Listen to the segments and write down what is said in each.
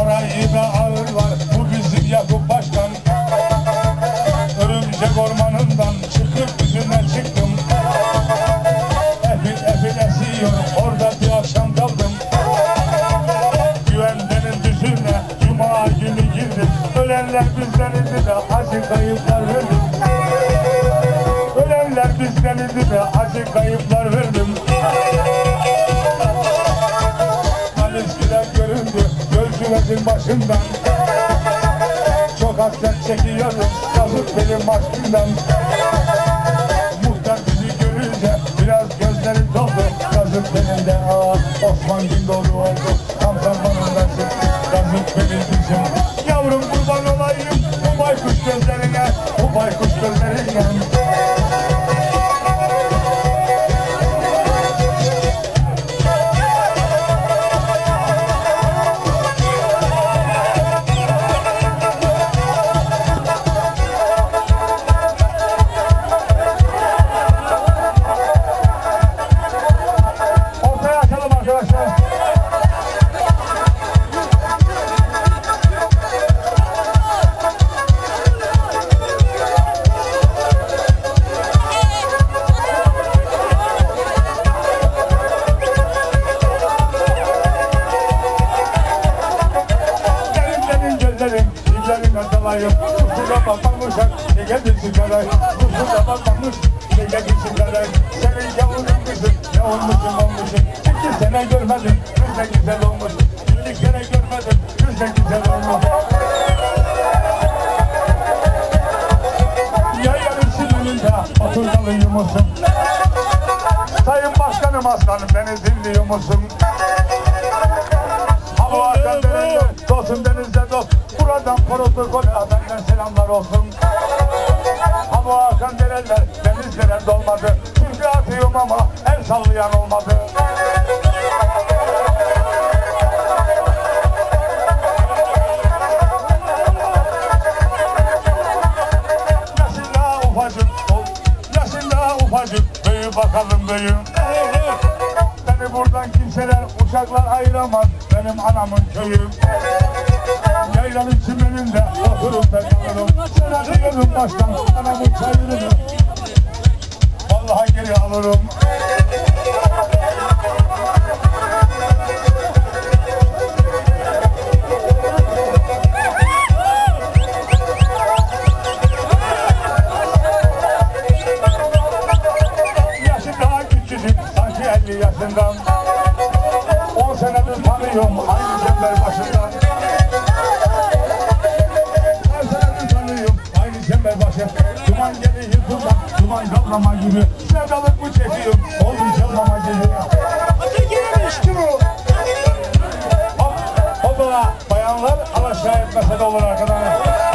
Orayı da alırlar bu bizim Yakup Başkan. Örümcek ormanından çıkıp yüzüne çıktım. Efil efil esiyor orada bir akşam kaldım. Güvendenin düzüne cuma günü girdim. Ölenler bizden idi de acı kayıplar verdim. Ölenler bizden idi de acı kayıplar verdim. Gözcülerin başından Çok hasret çekiyordum yazık benim aşkımdan. Muhtar bizi görünce biraz gözleri doldu. Yazık benim de aa Osman Gündoğdu oldu. Tam zamanındasın Yazık benim bizim. Yavrum kurban olayım. Bu baykuş gözlerine Bu baykuş gözlerine benim gözlerim, dillerim dalayım. Kusura bakmamışak, ne geldi sigara. Kusura bakmamış, ne geldi sigara. Senin yavrum kızın, ne olmuşsun olmuşsun. İki sene görmedim, yüzde güzel olmuş. Bir kere görmedim, yüzde güzel olmuş. Yaylanın sinirinde oturgalı yumursun. Sayın Başkanım aslanım beni dinliyor musun? Hava akan dereler, dostum denizde dost. Buradan protokol benden selamlar olsun. Hava akan dereler, denizlere dolmadı. Çünkü atıyorum ama el sallayan olmadı. Yaşın daha ufacık. Büyü bakalım büyü. Beni buradan kimseler, uçaklar ayıramaz. Benim anamın köyü. Yaylanın çimeninde oturup ben kalırım. Sen arıyorum baştan, anamın çayırını. Vallahi geri alırım. Kaplama gibi. Sevdalık mı çekiyorum, oldu çalmama gibi. Hadi girmiş ki bu. Hop, hoppala, bayanlar alaşağı etmese de olur arkadan.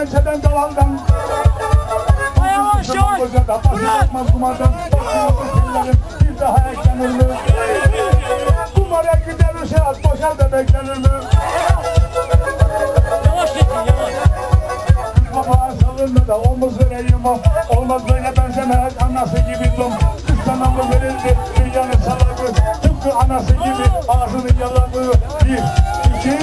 Kemençeden dalandan. Yavaş, yavaş. Yapmaz kumardan. Bir daha eklenir mi? Kumara gider uşak boşal da beklenir mi? Da omuz vereyim o. Olmaz böyle benzemez anası gibi dum. Kız sana mı verildi dünyanın salakı. Tıpkı anası gibi ağzını yaladığı. Bir, iki,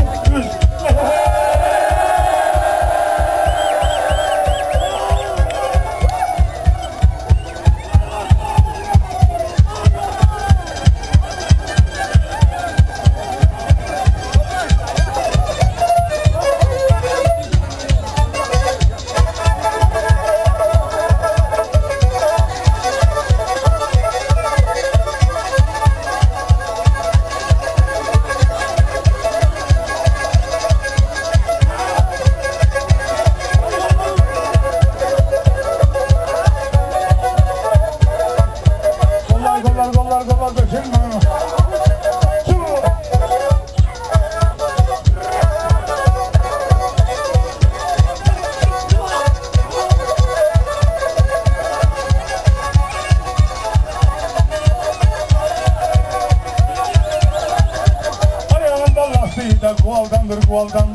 de kuvaldandır kuvaldan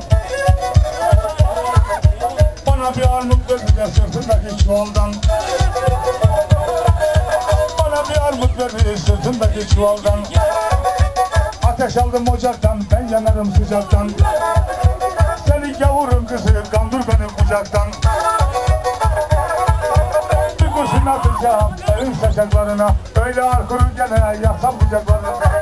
Bana bir armut verdiler sırtındaki çuvaldan Bana bir armut verdi sırtındaki çuvaldan Ateş aldım ocaktan ben yanarım sıcaktan. Seni gavurun kızı kandır beni kucaktan. Bir kurşun atacağım benim saçaklarına Öyle ar kurun gene yaksam kucaklarına